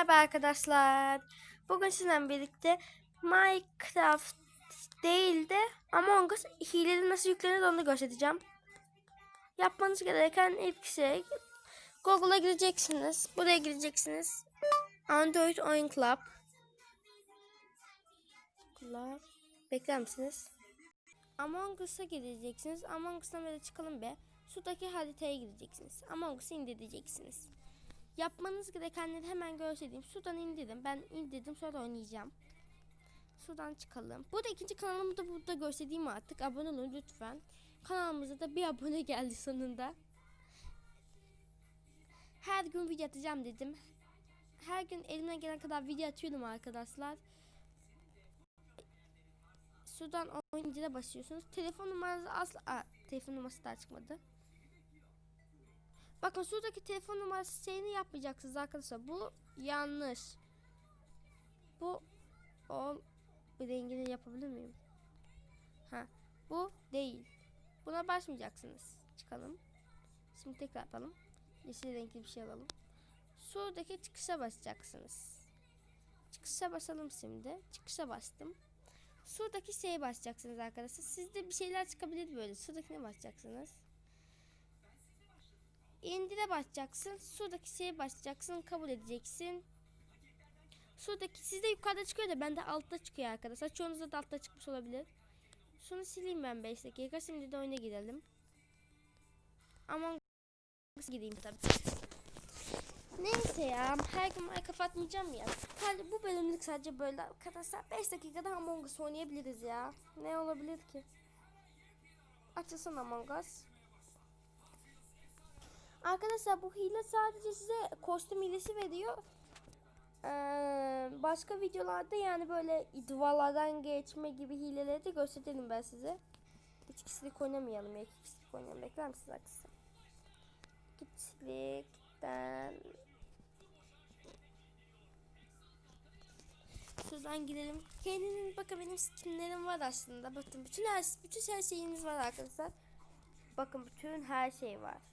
Merhaba arkadaşlar. Bugün sizinle birlikte Minecraft değil de Among Us hileli nasıl yüklenir onu göstereceğim. Yapmanız gereken ilk şey Google'a gireceksiniz. Buraya gireceksiniz. Android Oyun Club. Club. Bekler misiniz? Among Us'a gireceksiniz. Among Us'tan böyle çıkalım be. Sudaki haritaya gireceksiniz. Among Us'ı indireceksiniz. Yapmanız gerekenleri hemen göstereyim. Sudan indirdim. Ben indirdim sonra oynayacağım. Sudan çıkalım. Burada ikinci kanalımı da burada göstereyim artık. Abone olun lütfen. Kanalımıza da bir abone geldi sonunda. Her gün video atacağım dedim. Her gün elimden gelen kadar video atıyorum arkadaşlar. Sudan oyuncuya başlıyorsunuz. Telefon numaranızı asla... Aa, telefon numarası daha çıkmadı. Bakın şuradaki telefon numarası şeyini yapmayacaksınız arkadaşlar. Bu yanlış. Bu o rengini yapabilir miyim? Ha, bu değil. Buna basmayacaksınız. Çıkalım. Şimdi tekrar yapalım. Yeşil renkli bir şey alalım. Şuradaki çıkışa basacaksınız. Çıkışa basalım şimdi. Çıkışa bastım. Şuradaki şeye basacaksınız arkadaşlar. Sizde bir şeyler çıkabilir böyle. Şuradakine basacaksınız. İndire basacaksın. Şuradaki şeye basacaksın. Kabul edeceksin. Şuradaki sizde yukarıda çıkıyor da bende altta çıkıyor arkadaşlar. Çoğunuzda da altta çıkmış olabilir. Şunu sileyim ben 5 dakika. Şimdi de oyuna girelim. Ama gideyim tabii. Neyse ya her gün ay kapatmayacağım ya. Sadece bu bölümlük sadece böyle arkadaşlar 5 dakikada Among Us oynayabiliriz ya. Ne olabilir ki? Açılsın Among Us. Arkadaşlar bu hile sadece size kostüm hilesi veriyor. Ee, başka videolarda yani böyle duvarlardan geçme gibi hileleri de gösterelim ben size. Üç kişilik oynamayalım ya. iki kişilik oynayalım. Bekler misiniz arkadaşlar? Kişilikten Şuradan gidelim. Kendinin bakın benim skinlerim var aslında. Bakın bütün her bütün her şeyiniz var arkadaşlar. Bakın bütün her şey var.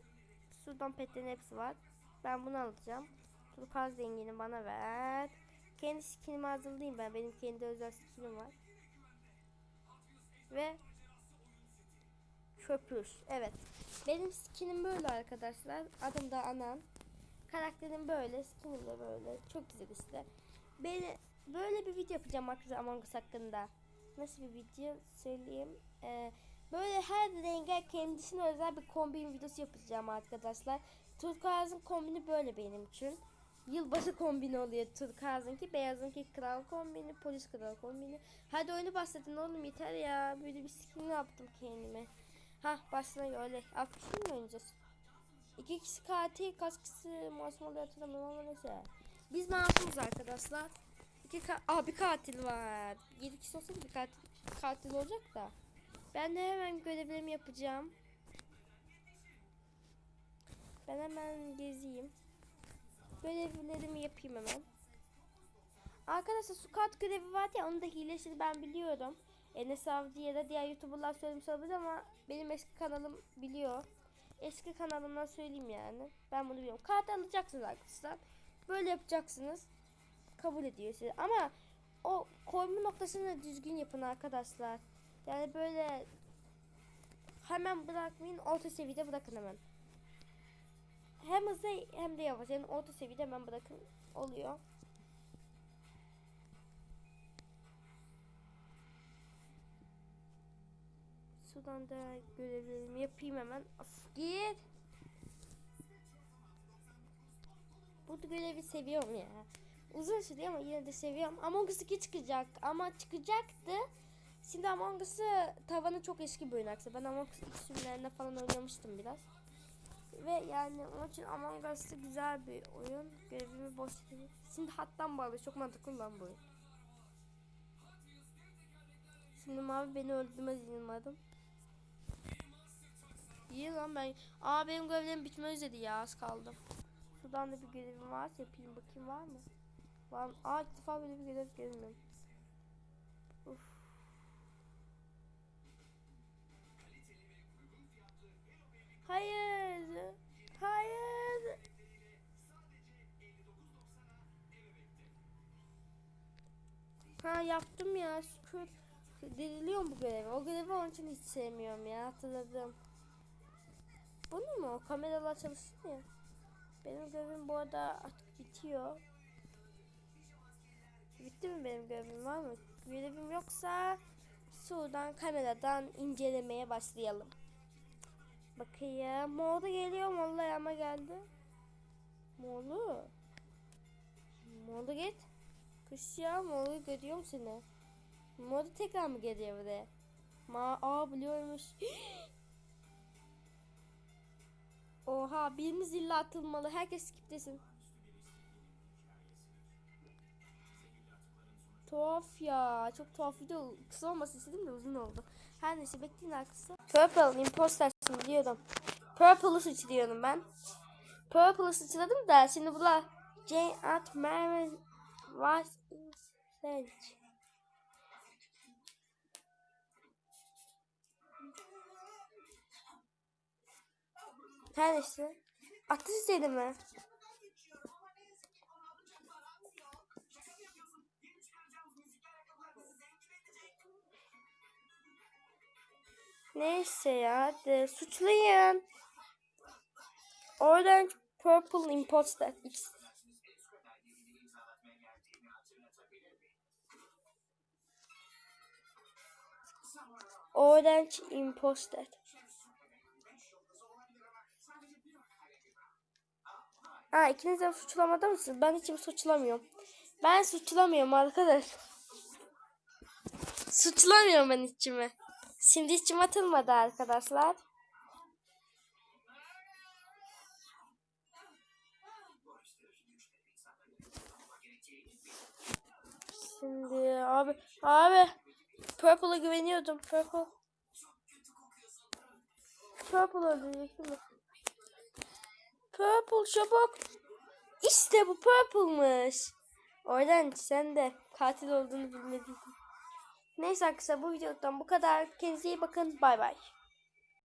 Şuradan petlerin hepsi var. Ben bunu alacağım. Turkaz rengini bana ver. Kendi skinimi hazırlayayım ben. Benim kendi özel skinim var. Ve köpüş. Evet. Benim skinim böyle arkadaşlar. Adım da Anan. Karakterim böyle. Skinim de böyle. Çok güzel işte. Beni böyle bir video yapacağım arkadaşlar Among Us hakkında. Nasıl bir video söyleyeyim. Ee, böyle her renge kendisine özel bir kombin videosu yapacağım arkadaşlar. Turkuaz'ın kombini böyle benim için. Yılbaşı kombini oluyor Turkuaz'ınki. Beyaz'ınki kral kombini, polis kral kombini. Hadi oyunu bahsedin oğlum yeter ya. Böyle bir skin yaptım kendime. Ha başına öyle. Afişin mi oynayacağız? İki kişi katil, kaç kişi masum oluyor hatırlamıyorum ama neyse. Biz masumuz arkadaşlar. İki ka Aa, bir katil var. Yedi kişi olsa bir katil, katil olacak da. Ben de hemen görevlerimi yapacağım. Ben hemen gezeyim. Görevlerimi yapayım hemen. Arkadaşlar su görevi vardı ya onun da hilesini ben biliyorum. Enes Avcı ya da diğer youtuberlar söylemiş olabilir ama benim eski kanalım biliyor. Eski kanalımdan söyleyeyim yani. Ben bunu biliyorum. Kart alacaksınız arkadaşlar. Böyle yapacaksınız. Kabul ediyor sizi. Ama o koyma noktasını düzgün yapın arkadaşlar. Yani böyle hemen bırakmayın. Orta seviyede bırakın hemen. Hem hızlı hem de yavaş. Yani orta seviyede hemen bırakın. Oluyor. Sudan da görevlerimi yapayım hemen. Of, git. Bu görevi seviyorum ya. Uzun sürüyor ama yine de seviyorum. Among Us 2 çıkacak ama çıkacaktı. Şimdi Among Us'ı tavanı çok eski bir oyun arkadaşlar. Ben Among Us 2 sürümlerinde falan oynamıştım biraz. Ve yani onun için Among Us'ı güzel bir oyun. Görevimi boş edeyim. Şimdi hattan bağlı. Çok mantıklı lan bu oyun. Şimdi mavi beni öldürmez inanmadım. İyi lan ben. Aa benim görevlerim bitme üzere ya az kaldı. Şuradan da bir görevim var. Yapayım bakayım var mı? Var mı? Aa ilk defa böyle bir görev görmüyorum. Uf. Şükür. Diriliyorum bu görevi. O görevi onun için hiç sevmiyorum ya hatırladım. Bunu mu? Kameralar çalışsın ya. Benim görevim bu arada artık bitiyor. Bitti mi benim görevim var mı? Görevim yoksa şuradan kameradan incelemeye başlayalım. Bakayım. Moğol'da geliyor? Vallahi ama geldi. Moğol'u. Moğol'u git. Kış ya Moğol'u görüyorum seni. Moğol'u tekrar mı geliyor buraya? Ma aa biliyormuş. Oha biriniz illa atılmalı. Herkes skiplesin. Tuhaf ya. Çok tuhaf video kısa olmasın istedim de uzun oldu. Her neyse bekleyin arkası. Purple impostersin diyordum. Purple'ı sıçrıyorum ben. Purple'ı sıçradım da şimdi bunlar Jane at Mervin was Sage. Her neyse. Ateş izledi mi? Neyse ya hadi suçlayın. Orange Purple Imposter X. Orange Imposter. Ha ikiniz de suçlamada mısınız? Ben hiçbir suçlamıyorum. Ben suçlamıyorum arkadaş. Suçlamıyorum ben içimi. Şimdi içim atılmadı arkadaşlar. Şimdi abi abi Purple'a güveniyordum. Purple. Purple öldürecek? Purple çabuk. İşte bu Purple'mış. Oradan sen de katil olduğunu bilmedin. Neyse arkadaşlar bu videodan bu kadar. Kendinize iyi bakın. Bay bay.